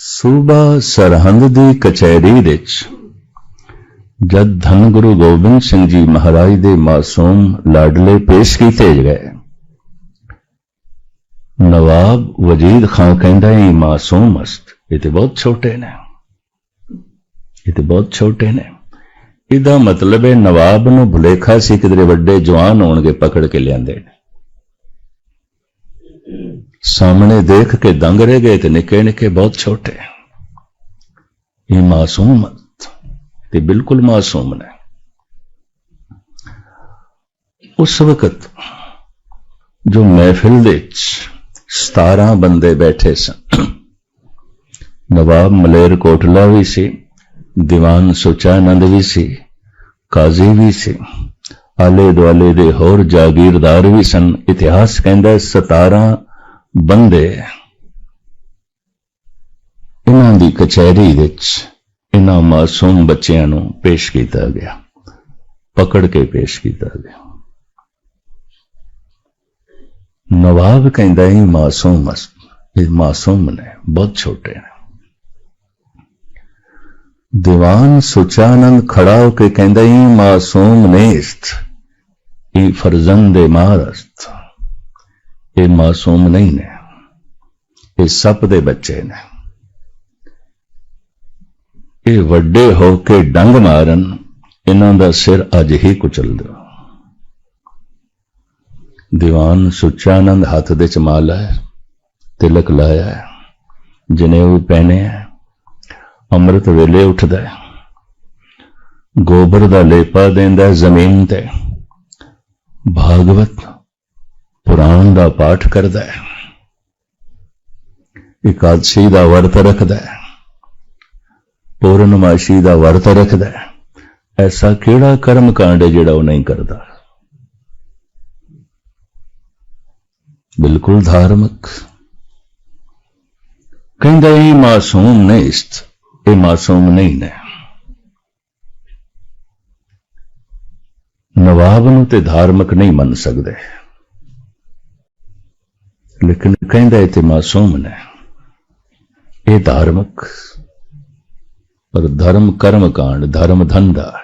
ਸੂਬਾ ਸਰਹੰਦ ਦੀ ਕਚਹਿਰੀ ਵਿੱਚ ਜਦ ਧੰਨ ਗੁਰੂ ਗੋਬਿੰਦ ਸਿੰਘ ਜੀ ਮਹਾਰਾਜ ਦੇ ਮਾਸੂਮ ਲਾਡਲੇ ਪੇਸ਼ ਕੀਤੇ ਗਏ, ਨਵਾਬ ਵਜੀਦ ਖਾਨ ਕਹਿੰਦਾ ਇਹ ਮਾਸੂਮ ਅਸਤ ਇਹ ਤੇ ਬਹੁਤ ਛੋਟੇ ਨੇ, ਇਹ ਤੇ ਬਹੁਤ ਛੋਟੇ ਨੇ। ਇਹਦਾ ਮਤਲਬ ਹੈ ਨਵਾਬ ਨੂੰ ਭੁਲੇਖਾ ਸੀ ਕਿਧਰੇ ਵੱਡੇ ਜਵਾਨ ਹੋਣਗੇ ਪਕੜ ਕੇ ਲਿਆਂਦੇ ਨੇ। ਸਾਹਮਣੇ ਦੇਖ ਕੇ ਦੰਗ ਰਹਿ ਗਏ ਤੇ ਨਿੱਕੇ ਨਿੱਕੇ ਬਹੁਤ ਛੋਟੇ। ਇਹ ਮਾਸੂਮ ਤੇ ਬਿਲਕੁਲ ਮਾਸੂਮ ਨੇ। ਉਸ ਵਕਤ ਜੋ ਮਹਿਫਿਲ ਦੇ ਵਿੱਚ 17 ਬੰਦੇ ਬੈਠੇ ਸਨ। ਨਵਾਬ ਮਲੇਰ ਕੋਟਲਾ ਵੀ ਸੀ, ਦੀਵਾਨ ਸੁਚਾਨੰਦ ਵੀ ਸੀ, ਕਾਜ਼ੀ ਵੀ ਸੀ ਆਲੇ ਦੁਆਲੇ ਦੇ ਹੋਰ ਜਾਗੀਰਦਾਰ ਵੀ ਸਨ। ਇਤਿਹਾਸ ਕਹਿੰਦਾ 17 ਬੰਦੇ ਇਹਨਾਂ ਦੀ ਕਚਹਿਰੀ ਵਿੱਚ ਇਹਨਾਂ ਮਾਸੂਮ ਬੱਚਿਆਂ ਨੂੰ ਪੇਸ਼ ਕੀਤਾ ਗਿਆ, ਪਕੜ ਕੇ ਪੇਸ਼ ਕੀਤਾ ਗਿਆ। ਨਵਾਬ ਕਹਿੰਦਾ ਇਹ ਮਾਸੂਮ ਇਹ ਮਾਸੂਮ ਨੇ, ਬਹੁਤ ਛੋਟੇ ਨੇ। ਦੀਵਾਨ ਸੁਚਾਨੰਦ ਖੜਾ ਹੋ ਕੇ ਕਹਿੰਦਾ, ਇਹ ਮਾਸੂਮ ਨੇਸਤ ਇਹ ਫਰਜ਼ੰਦ ਮਾਰਸਤ ਇਹ ਮਾਸੂਮ ਨਹੀਂ ਨੇ। ਇਹ ਸੱਪ ਦੇ ਬੱਚੇ ਨੇ। ਇਹ ਵੱਡੇ ਹੋ ਕੇ ਡੰਗ ਮਾਰਨ, ਇਹਨਾਂ ਦਾ ਸਿਰ ਅੱਜ ਹੀ ਕੁਚਲ ਦਿਓ। ਦੀਵਾਨ ਸੁਚਾਨੰਦ ਹੱਥ ਦੇ ਚ ਮਾਲਾ ਹੈ, ਤਿਲਕ ਲਾਇਆ ਹੈ ਜਨੇਊ ਪਹਿਨੇ ਹੈ। ਅੰਮ੍ਰਿਤ ਵੇਲੇ ਉੱਠਦਾ ਹੈ। ਗੋਬਰ ਦਾ ਲੇਪਾ ਦਿੰਦਾ ਜ਼ਮੀਨ ਤੇ। ਭਾਗਵਤ ਪੁਰਾਣ ਦਾ ਪਾਠ ਕਰਦਾ ਹੈ। ਇਕਾਦਸ਼ੀ ਦਾ ਵਰਤ ਰੱਖਦਾ ਹੈ। ਪੂਰਨਮਾਸ਼ੀ ਦਾ ਵਰਤ ਰੱਖਦਾ ਹੈ। ਐਸਾ ਕਿਹੜਾ ਕਰਮ ਕਾਂਡ ਹੈ ਜਿਹੜਾ ਉਹ ਨਹੀਂ ਕਰਦਾ? ਬਿਲਕੁਲ ਧਾਰਮਿਕ। ਕਹਿੰਦਾ, ਇਹ ਮਾਸੂਮ ਨਹੀਂ ਇਸਤ ਇਹ ਮਾਸੂਮ ਨਹੀਂ ਨੇ। ਨਵਾਬ ਨੂੰ ਤੇ ਧਾਰਮਿਕ ਨਹੀਂ ਮੰਨ ਸਕਦੇ। ਲੇਕਿਨ ਕਹਿੰਦਾ ਇਹ ਤੇ ਮਾਸੂਮ ਨੇ। ਇਹ ਧਾਰਮਿਕ, ਪਰ ਧਰਮ ਕਰਮ ਕਾਂਡ, ਧਰਮ ਧੰਦਾ।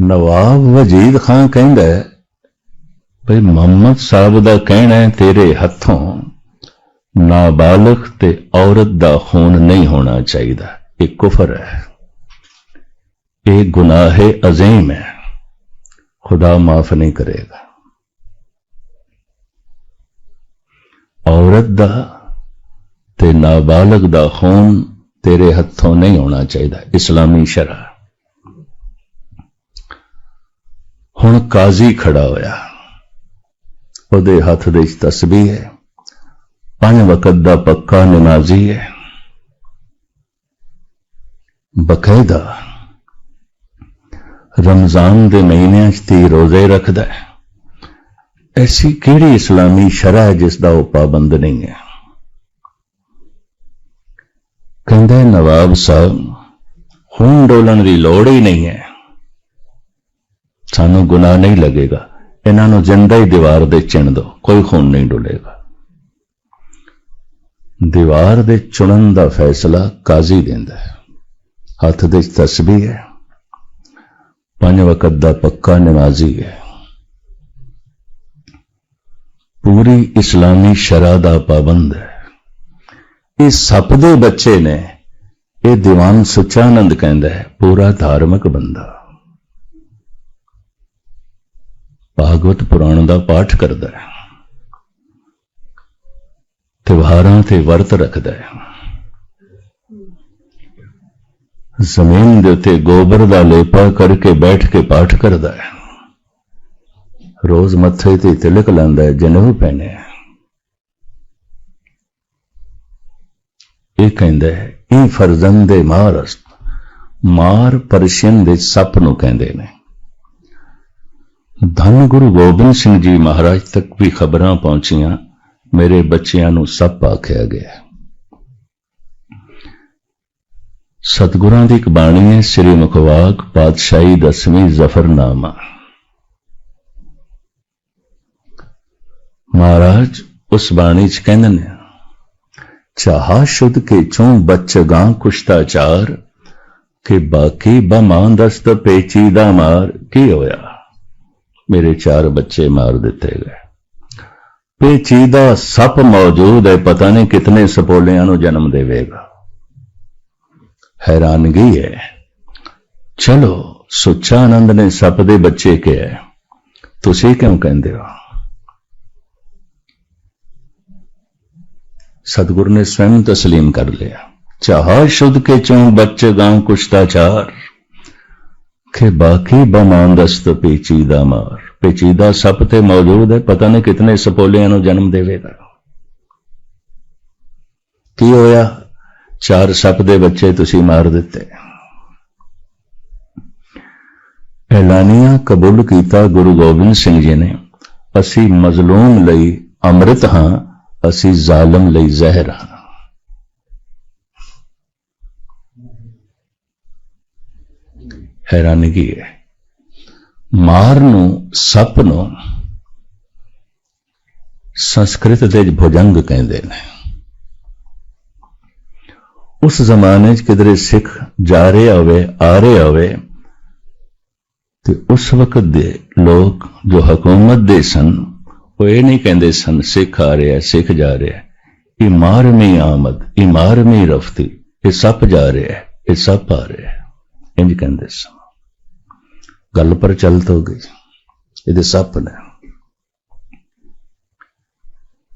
ਨਵਾਬ ਵਜੀਦ ਖਾਨ ਕਹਿੰਦਾ ਭਈ ਮੁਹੰਮਦ ਸਾਹਿਬ ਦਾ ਕਹਿਣਾ ਹੈ, ਤੇਰੇ ਹੱਥੋਂ ਨਾਬਾਲਗ ਤੇ ਔਰਤ ਦਾ ਖੂਨ ਨਹੀਂ ਹੋਣਾ ਚਾਹੀਦਾ। ਇਹ ਕੁਫਰ ਹੈ। ਇਹ ਗੁਨਾਹ ਹੈ ਅਜ਼ੀਮ ਹੈ। ਖੁਦਾ ਮਾਫ ਨਹੀਂ ਕਰੇਗਾ। ਔਰਤ ਦਾ ਤੇ ਨਾਬਾਲਗ ਦਾ ਖੂਨ ਤੇਰੇ ਹੱਥੋਂ ਨਹੀਂ ਹੋਣਾ ਚਾਹੀਦਾ, ਇਸਲਾਮੀ ਸ਼ਰਾ ਹੁਣ ਕਾਜ਼ੀ ਖੜਾ ਹੋਇਆ। ਉਹਦੇ ਹੱਥ ਦੇ ਵਿੱਚ ਤਸਬੀਹ ਹੈ। ਪੰਜ ਵਕਤ ਦਾ ਪੱਕਾ ਨਮਾਜ਼ੀ ਹੈ। ਬਕਾਇਦਾ ਰਮਜ਼ਾਨ ਦੇ ਮਹੀਨਿਆਂ 'ਚ ਤੀ ਰੋਜ਼ੇ ਰੱਖਦਾ ਹੈ। ਐਸੀ ਕਿਹੜੀ ਇਸਲਾਮੀ ਸ਼ਰਾ ਹੈ ਜਿਸ ਦਾ ਉਹ ਪਾਬੰਦ ਨਹੀਂ ਹੈ? ਕਹਿੰਦਾ ਨਵਾਬ ਸਾਹਿਬ, ਖੂਨ ਡੋਲਣ ਦੀ ਲੋੜ ਹੀ ਨਹੀਂ ਹੈ। ਸਾਨੂੰ ਗੁਨਾਹ ਨਹੀਂ ਲੱਗੇਗਾ। ਇਹਨਾਂ ਨੂੰ ਜਿੰਦਾ ਹੀ ਦੀਵਾਰ ਦੇ ਚਿਣ ਦੋ ਕੋਈ ਖੂਨ ਨਹੀਂ ਡੋਲੇਗਾ। ਦੀਵਾਰ ਦੇ ਚੁਣਨ ਦਾ ਫੈਸਲਾ ਕਾਜ਼ੀ ਦਿੰਦਾ ਹੈ। ਹੱਥ ਦੇ ਤਸਬੀਹ ਹੈ। ਪੰਜ ਵਕਤ ਦਾ ਪੱਕਾ ਨਮਾਜ਼ੀ ਹੈ ਪੂਰੀ ਇਸਲਾਮੀ ਸ਼ਰਾ ਦਾ ਪਾਬੰਦ ਹੈ ਇਹ ਸੱਪ ਦੇ ਬੱਚੇ ਨੇ ਇਹ ਦੀਵਾਨ ਸੁਚਾਨੰਦ ਕਹਿੰਦਾ ਹੈ ਪੂਰਾ ਧਾਰਮਿਕ ਬੰਦਾ ਭਾਗਵਤ ਪੁਰਾਣ ਦਾ ਪਾਠ ਕਰਦਾ ਹੈ ਤਿਉਹਾਰਾਂ ਤੇ ਵਰਤ ਰੱਖਦਾ ਹੈ ਜ਼ਮੀਨ ਦੇ ਉੱਤੇ ਗੋਬਰ ਦਾ ਲੇਪਾ ਕਰਕੇ ਬੈਠ ਕੇ ਪਾਠ ਕਰਦਾ ਹੈ। ਰੋਜ਼ ਮੱਥੇ ਤੇ ਤਿਲਕ ਲਾਂਦਾ ਹੈ, ਜਨੇਊ ਪਹਿਨੇ ਇਹ ਕਹਿੰਦਾ ਹੈ ਇਹ ਫਰਜ਼ੰਦੇ ਮਾਰਸ ਮਾਰ ਪਰਸ਼ੀਅਨ ਦੇ ਸੱਪ ਨੂੰ ਕਹਿੰਦੇ ਨੇ। ਧੰਨ ਗੁਰੂ ਗੋਬਿੰਦ ਸਿੰਘ ਜੀ ਮਹਾਰਾਜ ਤੱਕ ਵੀ ਖਬਰਾਂ ਪਹੁੰਚੀਆਂ, ਮੇਰੇ ਬੱਚਿਆਂ ਨੂੰ ਸੱਪ ਆਖਿਆ ਗਿਆ। ਸਤਗੁਰਾਂ ਦੀ ਇੱਕ ਬਾਣੀ ਹੈ, ਸ੍ਰੀ ਮੁਖਵਾਕ ਪਾਤਸ਼ਾਹੀ ਦਸਵੀਂ ਜ਼ਫਰਨਾਮਾ। ਮਹਾਰਾਜ, ਉਸ ਬਾਣੀ ਚ ਕਹਿੰਦੇ ਨੇ, ਚਾਹਾ ਸ਼ੁੱਧ ਕੇ ਚੋਂ ਬੱਚ ਗਾਂ ਕੁਸ਼ਤਾਚਾਰ ਕਿ ਬਾਕੀ ਬਮਾਂ ਦਸਤ ਪੇਚੀ ਦਾ ਮਾਰ, ਕੀ ਹੋਇਆ? ਮੇਰੇ ਚਾਰ ਬੱਚੇ ਮਾਰ ਦਿੱਤੇ ਗਏ। ਪੇਚੀ ਦਾ ਸੱਪ ਮੌਜੂਦ ਹੈ, ਪਤਾ ਨਹੀਂ ਕਿਤਨੇ ਸਪੋਲਿਆਂ ਨੂੰ ਜਨਮ ਦੇਵੇਗਾ। ਹੈਰਾਨਗੀ ਹੈ ਚਲੋ ਸੁੱਚਾ ਆਨੰਦ ਨੇ ਸੱਪ ਦੇ ਬੱਚੇ ਕਿਹਾ ਤੁਸੀਂ ਕਿਉਂ ਕਹਿੰਦੇ ਹੋ सदगुरु ने स्वयं तस्लीम कर लिया चाहा शुद्ध के चों बच्चे गांव कुश्ताचार के बाकी बमांदस्त पेचीदा मार पेचीदा सप ते मौजूद है पता नहीं कितने सपोलियां ਨੂੰ ਜਨਮ ਦੇਵੇਗਾ ਕੀ ਹੋਇਆ ਚਾਰ ਸੱਪ ਦੇ ਬੱਚੇ ਤੁਸੀਂ ਮਾਰ ਦਿੱਤੇ। ਐਲਾਨੀਆਂ ਕਬੂਲ ਕੀਤਾ ਗੁਰੂ ਗੋਬਿੰਦ ਸਿੰਘ ਜੀ ਨੇ, ਅਸੀਂ ਮਜ਼ਲੂਮ ਲਈ ਅੰਮ੍ਰਿਤ ਹਾਂ, ਅਸੀਂ ਜ਼ਾਲਮ ਲਈ ਜ਼ਹਿਰ ਹਾਂ। ਹੈਰਾਨਗੀ ਹੈ? ਮਾਰ ਨੂੰ, ਸੱਪ ਨੂੰ ਸੰਸਕ੍ਰਿਤ ਦੇ ਭੁਜੰਗ ਕਹਿੰਦੇ ਨੇ। ਉਸ ਜ਼ਮਾਨੇ 'ਚ ਕਿਧਰੇ ਸਿੱਖ ਜਾ ਰਹੇ ਹੋਵੇ, ਆ ਰਹੇ ਹੋਵੇ, ਤੇ ਉਸ ਵਕਤ ਦੇ ਲੋਕ ਜੋ ਹਕੂਮਤ ਦੇ ਸਨ, ਉਹ ਇਹ ਨਹੀਂ ਕਹਿੰਦੇ ਸਨ, ਸਿੱਖ ਆ ਰਿਹਾ, ਸਿੱਖ ਜਾ ਰਿਹਾ, ਇਹ ਮਾਰਮੀ ਆਮਦ, ਇਹ ਮਾਰਮੀ ਰਫਤੀ, ਇਹ ਸੱਪ ਜਾ ਰਿਹਾ, ਇਹ ਸੱਪ ਆ ਰਿਹਾ ਇੰਜ ਕਹਿੰਦੇ ਸਨ। ਗੱਲ ਪਰ ਚਲਤ ਹੋ ਗਈ। ਇਹਦੇ ਸੱਪ ਨੇ।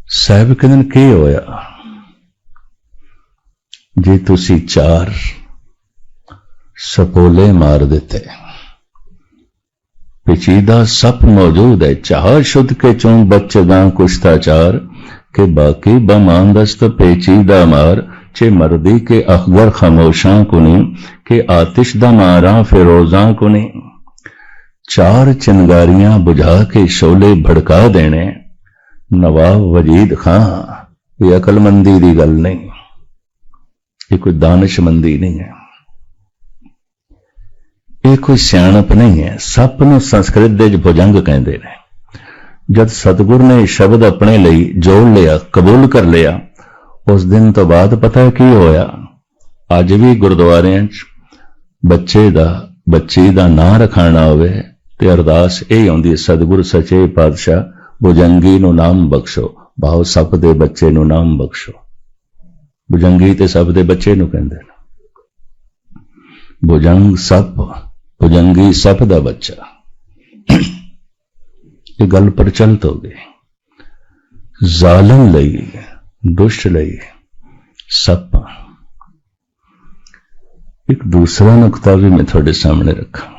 ਸਾਹਿਬ ਕਹਿੰਦੇ ਕੀ ਹੋਇਆ? ਜੇ ਤੁਸੀਂ ਚਾਰ ਸਪੋਲੇ ਮਾਰ ਦਿੱਤੇ पेचीदा सप मौजूद है चाह शुद्ध के चों बच्चगा कुश्ताचार के बाकी बमानदस्त पेचीदा मार चे मर्दी के अखबर खामोशां कुनी के आतिश दा मारा फिरोजा कुनी चार चिंगारियां बुझा के शोले भड़का देने नवाब वजीद खां ये अकलमंदी दी गल नहीं ये कोई दानिशमंदी नहीं है ਇਹ ਕੋਈ ਸਿਆਣਪ ਨਹੀਂ ਹੈ ਸੱਪ ਨੂੰ ਸੰਸਕ੍ਰਿਤ ਦੇ ਵਿੱਚ ਭੁਜੰਗ ਕਹਿੰਦੇ ਨੇ ਜਦ ਸਤਿਗੁਰ ਨੇ ਸ਼ਬਦ ਆਪਣੇ ਲਈ ਜੋੜ ਲਿਆ ਕਬੂਲ ਕਰ ਲਿਆ ਉਸ ਦਿਨ ਤੋਂ ਬਾਅਦ ਪਤਾ ਕੀ ਹੋਇਆ ਅੱਜ ਵੀ ਗੁਰਦੁਆਰਿਆਂ 'ਚ ਬੱਚੇ ਦਾ ਬੱਚੀ ਦਾ ਨਾਂ ਰਖਾਣਾ ਹੋਵੇ ਤੇ ਅਰਦਾਸ ਇਹ ਆਉਂਦੀ ਹੈ ਸਤਿਗੁਰ ਸੱਚੇ ਪਾਤਸ਼ਾਹ ਭੁਜੰਗੀ ਨੂੰ ਨਾਮ ਬਖਸ਼ੋ ਭਾਵ ਸੱਪ ਦੇ ਬੱਚੇ ਨੂੰ ਨਾਮ ਬਖਸ਼ੋ ਭੁਜੰਗੀ ਤੇ ਸੱਪ ਦੇ ਬੱਚੇ ਨੂੰ ਕਹਿੰਦੇ ਨੇ, ਭੁਜੰਗ ਸੱਪ, ਭੁਜੰਗੀ ਸੱਪ ਦਾ ਬੱਚਾ। ਇਹ ਗੱਲ ਪ੍ਰਚਲਿਤ ਹੋ ਗਈ। ਜ਼ਾਲਮ ਲਈ, ਦੁਸ਼ਟ ਲਈ ਸੱਪ। ਇੱਕ ਦੂਸਰਾ ਨੁਕਤਾ ਵੀ ਮੈਂ ਤੁਹਾਡੇ ਸਾਹਮਣੇ ਰੱਖਾਂ।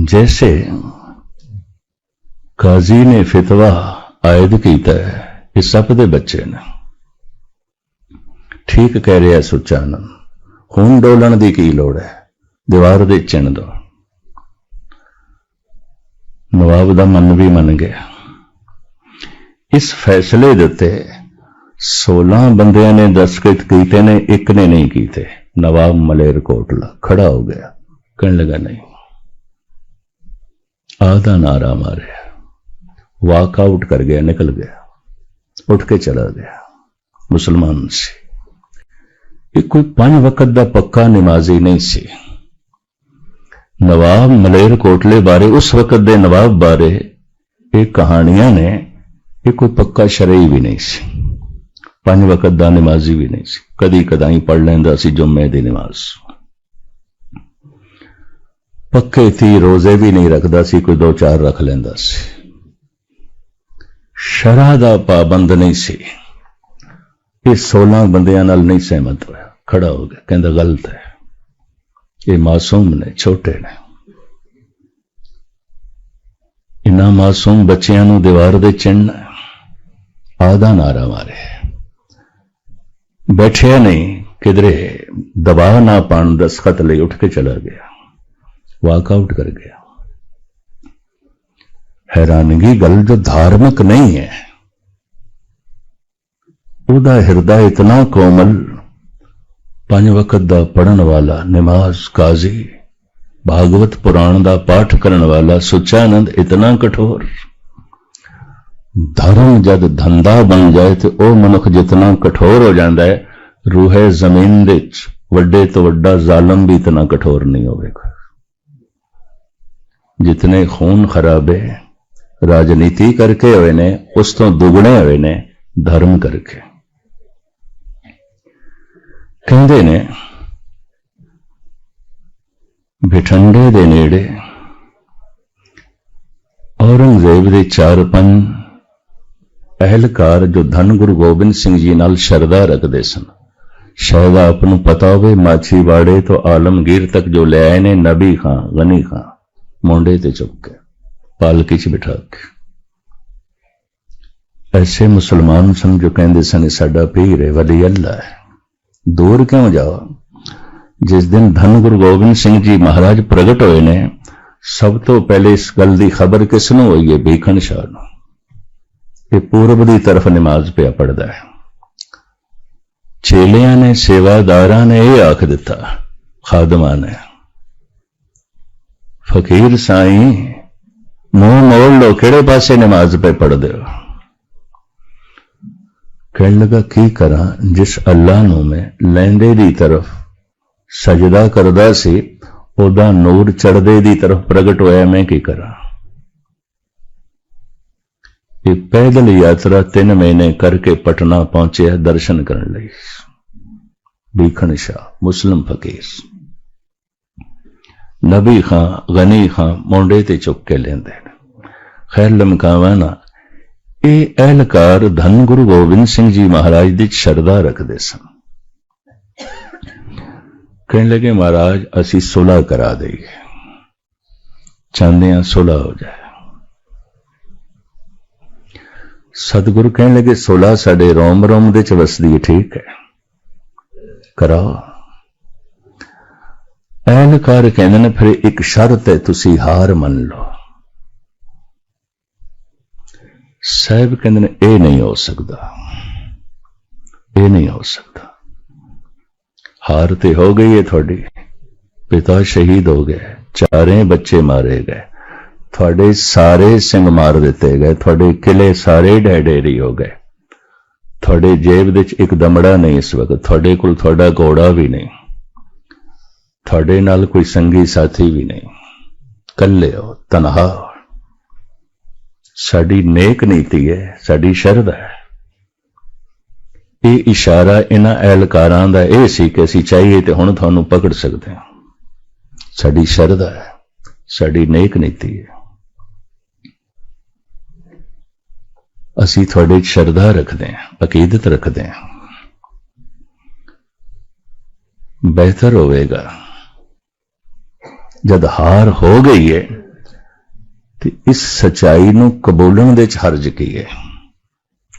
जैसे ਕਾਜ਼ੀ ਨੇ ਫਤਵਾ ਆਇਦ ਕੀਤਾ ਹੈ ਇਹ ਸੱਪ ਦੇ ਬੱਚੇ ਨੇ। ਠੀਕ ਕਹਿ ਰਿਹਾ ਸੁਚਾਨਨ ਹੁਣ ਡੋਲਣ ਦੀ ਕੀ ਲੋੜ ਹੈ? ਦੀਵਾਰ ਦੇ ਚਿਣ ਦੋ। ਨਵਾਬ ਦਾ ਮਨ ਵੀ ਮੰਨ ਗਿਆ। ਇਸ ਫੈਸਲੇ ਦੇ ਉੱਤੇ 16 ਬੰਦਿਆਂ ਨੇ ਦਸਤਖਤ ਕੀਤੇ ਨੇ, ਇੱਕ ਨੇ ਨਹੀਂ ਕੀਤੇ। ਨਵਾਬ ਮਲੇਰ ਕੋਟਲਾ ਖੜਾ ਹੋ ਗਿਆ। ਕਹਿਣ ਲੱਗਾ, ਨਹੀਂ। ਆਦਾ ਨਾਰਾ ਮਾਰਿਆ। ਵਾਕ ਆਊਟ ਕਰ ਗਿਆ, ਨਿਕਲ ਗਿਆ। ਉੱਠ ਕੇ ਚਲਾ ਗਿਆ, ਮੁਸਲਮਾਨ ਸੀ। ਇਹ ਕੋਈ ਪੰਜ ਵਕਤ ਦਾ ਪੱਕਾ ਨਮਾਜ਼ੀ ਨਹੀਂ ਸੀ। ਨਵਾਬ ਮਲੇਰ ਕੋਟਲੇ ਬਾਰੇ, ਉਸ ਵਕਤ ਦੇ ਨਵਾਬ ਬਾਰੇ ਇਹ ਕਹਾਣੀਆਂ ਨੇ, ਇਹ ਕੋਈ ਪੱਕਾ ਸ਼ਰਈ ਵੀ ਨਹੀਂ ਸੀ। ਪੰਜ ਵਕਤ ਦਾ ਨਮਾਜ਼ੀ ਵੀ ਨਹੀਂ ਸੀ। ਕਦੀ ਕਦਾਈ ਪੜ ਲੈਂਦਾ ਸੀ ਜੁਮੇ ਦੀ ਨਮਾਜ਼। ਪੱਕੇ ਤੀ ਰੋਜ਼ੇ ਵੀ ਨਹੀਂ ਰੱਖਦਾ ਸੀ, ਕੋਈ ਦੋ ਚਾਰ ਰੱਖ ਲੈਂਦਾ ਸੀ। ਸ਼ਰਾ ਦਾ ਪਾਬੰਦ ਨਹੀਂ ਸੀ। ਇਹ 16 ਬੰਦਿਆਂ ਨਾਲ ਨਹੀਂ ਸਹਿਮਤ ਹੋਇਆ। ਖੜਾ ਹੋ ਗਿਆ। ਕਹਿੰਦਾ, ਗਲਤ ਹੈ। ਇਹ ਮਾਸੂਮ ਨੇ, ਛੋਟੇ ਨੇ। ਇਨਾ ਮਾਸੂਮ ਬੱਚਿਆਂ ਨੂੰ ਦੀਵਾਰ ਦੇ ਚਿੰਨ ਆਦਾ ਨਾਰਾ ਮਾਰੇ। ਬੈਠਿਆ ਨਹੀਂ, ਕਿਧਰੇ ਦਬਾਅ ਨਾ ਪਾਣ ਦਸਖਤ ਲਈ ਉੱਠ ਕੇ ਚਲਾ ਗਿਆ। ਵਾਕ ਆਊਟ ਕਰ ਗਿਆ। ਹੈਰਾਨਗੀ ਗੱਲ ਜੋ ਧਾਰਮਿਕ ਨਹੀਂ ਹੈ। ਉਹਦਾ ਹਿਰਦਾ ਇਤਨਾ ਕੋਮਲ, ਪੰਜ ਵਕਤ ਦਾ ਪੜਨ ਵਾਲਾ ਨਮਾਜ਼ ਕਾਜ਼ੀ, ਭਾਗਵਤ ਪੁਰਾਣ ਦਾ ਪਾਠ ਕਰਨ ਵਾਲਾ ਸੁਚਾਨੰਦ ਇਤਨਾ ਕਠੋਰ। ਧਰਮ ਜਦ ਧੰਦਾ ਬਣ ਜਾਏ ਤੇ ਉਹ ਮਨੁੱਖ ਜਿਤਨਾ ਕਠੋਰ ਹੋ ਜਾਂਦਾ ਹੈ, ਰੂਹੇ ਜ਼ਮੀਨ ਦੇ ਵਿੱਚ ਵੱਡੇ ਤੋਂ ਵੱਡਾ ਜ਼ਾਲਮ ਵੀ ਇਤਨਾ ਕਠੋਰ ਨਹੀਂ ਹੋਵੇਗਾ। ਜਿਤਨੇ ਖੂਨ ਖਰਾਬੇ ਰਾਜਨੀਤੀ ਕਰਕੇ ਹੋਏ ਨੇ, ਉਸ ਤੋਂ ਦੁੱਗਣੇ ਹੋਏ ਨੇ, ਧਰਮ ਕਰਕੇ। ਕਹਿੰਦੇ ਨੇ, ਬਿਠੰਡੇ ਦੇ ਨੇੜੇ ਔਰੰਗਜ਼ੇਬ ਦੇ ਚਾਰ ਪੰਜ ਅਹਿਲਕਾਰ ਜੋ ਧੰਨ ਗੁਰੂ ਗੋਬਿੰਦ ਸਿੰਘ ਜੀ ਨਾਲ ਸ਼ਰਧਾ ਰੱਖਦੇ ਸਨ। ਸ਼ਾਇਦ ਆਪ ਨੂੰ ਪਤਾ ਹੋਵੇ, ਮਾਛੀਵਾੜੇ ਤੋਂ ਆਲਮਗੀਰ ਤੱਕ ਜੋ ਲੈ ਆਏ ਨੇ, ਨਬੀ ਖਾਂ, ਗਨੀ ਖਾਂ, ਮੁੰਡੇ ਤੇ ਚੁੱਕ ਕੇ। ਪਾਲਕੀ 'ਚ ਬਿਠਾ ਕੇ ਐਸੇ ਮੁਸਲਮਾਨ ਸਨ ਜੋ ਕਹਿੰਦੇ ਸਨ, ਇਹ ਸਾਡਾ ਪੀਰ ਹੈ, ਵਲੀ ਅੱਲਾ ਹੈ। ਦੂਰ ਕਿਉਂ ਜਾਓ? ਜਿਸ ਦਿਨ ਧੰਨ ਗੁਰੂ ਗੋਬਿੰਦ ਸਿੰਘ ਜੀ ਮਹਾਰਾਜ ਪ੍ਰਗਟ ਹੋਏ ਨੇ, ਸਭ ਤੋਂ ਪਹਿਲੇ ਇਸ ਗੱਲ ਦੀ ਖਬਰ ਕਿਸ ਨੂੰ ਹੋਈ ਹੈ? ਬੀਖਣ ਸ਼ਾਹ ਨੂੰ। ਇਹ ਪੂਰਬ ਦੀ ਤਰਫ ਨਮਾਜ਼ ਪਿਆ ਪੜਦਾ ਹੈ। ਚੇਲਿਆਂ ਨੇ, ਸੇਵਾਦਾਰਾਂ ਨੇ ਇਹ ਆਖ ਦਿੱਤਾ, ਖਾਦਮਾਂ ਨੇ, ਫਕੀਰ ਸਾਈਂ ਮੂੰਹ ਮੋੜ ਲੋ ਕਿਹੜੇ ਪਾਸੇ ਨਮਾਜ਼ ਪੇ ਪੜਦੇ ਹੋ? ਕਹਿਣ ਲੱਗਾ, ਕੀ ਕਰਾਂ? ਜਿਸ ਅੱਲਾ ਨੂੰ ਮੈਂ ਲੈਂਦੇ ਦੀ ਤਰਫ ਸਜਦਾ ਕਰਦਾ ਸੀ, ਉਹਦਾ ਨੂਰ ਚੜਦੇ ਦੀ ਤਰਫ ਪ੍ਰਗਟ ਹੋਇਆ, ਮੈਂ ਕੀ ਕਰਾਂ? ਇਹ ਪੈਦਲ ਯਾਤਰਾ 3 ਮਹੀਨੇ ਕਰਕੇ ਪਟਨਾ ਪਹੁੰਚਿਆ, ਦਰਸ਼ਨ ਕਰਨ ਲਈ। ਬੀਖਣ ਸ਼ਾਹ, ਮੁਸਲਮ ਫਕੀਰ। ਨਬੀ ਖਾਂ, ਗਨੀ ਖਾਂ ਮੋਢੇ ਤੇ ਚੁੱਕ ਕੇ ਲੈਂਦੇ ਨੇ। ਖੈਰ ਲਮਕਾਵਾ ਨਾ, ਇਹ ਅਹਿਲਕਾਰ ਧੰਨ ਗੁਰੂ ਗੋਬਿੰਦ ਸਿੰਘ ਜੀ ਮਹਾਰਾਜ ਦੀ ਸ਼ਰਧਾ ਰੱਖਦੇ ਸਨ। ਕਹਿਣ ਲੱਗੇ, ਮਹਾਰਾਜ, ਅਸੀਂ ਸੁਲ੍ਹਾ ਕਰਾ ਦੇਈਏ। ਚਾਹੁੰਦੇ ਹਾਂ ਸੁਲ੍ਹਾ ਹੋ ਜਾਏ। ਸਤਿਗੁਰੂ ਕਹਿਣ ਲੱਗੇ, ਸੁਲ੍ਹਾ ਸਾਡੇ ਰੋਮ ਰੋਮ ਦੇ ਚ ਵਸਦੀ ਹੈ, ਠੀਕ ਹੈ। ਕਰਾਓ। ਐਨਕਾਰ ਕਹਿੰਦੇ ਨੇ, ਫਿਰ ਇੱਕ ਸ਼ਰਤ ਹੈ, ਤੁਸੀਂ ਹਾਰ ਮੰਨ ਲਓ। ਸਾਹਿਬ ਕਹਿੰਦੇ ਨੇ, ਇਹ ਨਹੀਂ ਹੋ ਸਕਦਾ। ਇਹ ਨਹੀਂ ਹੋ ਸਕਦਾ। ਹਾਰ ਤੇ ਹੋ ਗਈ ਹੈ ਤੁਹਾਡੀ। ਪਿਤਾ ਸ਼ਹੀਦ ਹੋ ਗਏ। ਚਾਰੇ ਬੱਚੇ ਮਾਰੇ ਗਏ। ਤੁਹਾਡੇ ਸਾਰੇ ਸਿੰਘ ਮਾਰ ਦਿੱਤੇ ਗਏ। ਤੁਹਾਡੇ ਕਿਲੇ ਸਾਰੇ ਡੈਡੇਰੀ ਹੋ ਗਏ। ਤੁਹਾਡੇ ਜੇਬ ਵਿੱਚ ਇੱਕ ਦਮੜਾ ਨਹੀਂ ਇਸ ਵਕਤ। ਤੁਹਾਡੇ ਕੋਲ ਤੁਹਾਡਾ ਘੋੜਾ ਵੀ ਨਹੀਂ। ਤੁਹਾਡੇ ਨਾਲ ਕੋਈ ਸੰਗੀ ਸਾਥੀ ਵੀ ਨਹੀਂ। ਕੱਲੇ ਹੋ, ਤਨਹਾ ਸਾਡੀ ਨੇਕ ਨੀਤੀ ਹੈ, ਸਾਡੀ ਸ਼ਰਧਾ ਹੈ। ਇਹ ਇਸ਼ਾਰਾ ਇਹਨਾਂ ਐਲਕਾਰਾਂ ਦਾ ਇਹ ਸੀ ਕਿ ਅਸੀਂ ਚਾਹੀਏ ਤੇ ਹੁਣ ਤੁਹਾਨੂੰ ਪਕੜ ਸਕਦੇ ਹਾਂ। ਸਾਡੀ ਸ਼ਰਧਾ ਹੈ, ਸਾਡੀ ਨੇਕ ਨੀਤੀ ਹੈ। ਅਸੀਂ ਤੁਹਾਡੇ ਸ਼ਰਧਾ ਰੱਖਦੇ ਹਾਂ, ਅਕੀਦਤ ਰੱਖਦੇ ਹਾਂ। ਬਿਹਤਰ ਹੋਵੇਗਾ। ਜਦ ਹਾਰ ਹੋ ਗਈ ਹੈ ਤੇ ਇਸ ਸਚਾਈ ਨੂੰ ਕਬੂਲਣ ਦੇ ਚ ਹਰਜ ਕੀ ਹੈ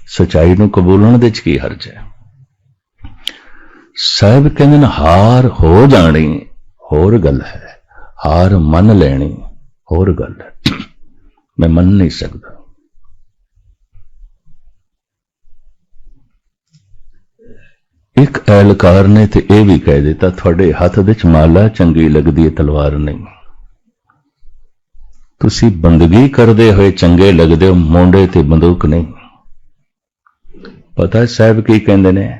ਸਚਾਈ ਨੂੰ ਕਬੂਲਣ ਦੇ ਚ ਕੀ ਹਰਜ ਹੈ ਸਾਹਿਬ ਕਹਿੰਦੇ ਨੇ, ਹਾਰ ਹੋ ਜਾਣੀ, ਹੋਰ ਗੱਲ ਹੈ। ਹਾਰ ਮੰਨ ਲੈਣੀ, ਹੋਰ ਗੱਲ ਹੈ। ਮੈਂ ਮੰਨ ਨਹੀਂ ਸਕਦਾ। ਇੱਕ ਐਲਕਾਰ ਨੇ ਤੇ ਇਹ ਵੀ ਕਹਿ ਦਿੱਤਾ, ਤੁਹਾਡੇ ਹੱਥ ਦੇ ਵਿੱਚ ਮਾਲਾ ਚੰਗੀ ਲੱਗਦੀ ਹੈ ਤਲਵਾਰ ਨਹੀਂ। ਤੁਸੀਂ ਬੰਦਗੀ ਕਰਦੇ ਹੋਏ ਚੰਗੇ ਲੱਗਦੇ ਹੋ, ਮੋਢੇ ਤੇ ਬੰਦੂਕ ਨਹੀਂ। ਪਤਾ ਸਾਹਿਬ ਕੀ ਕਹਿੰਦੇ ਨੇ?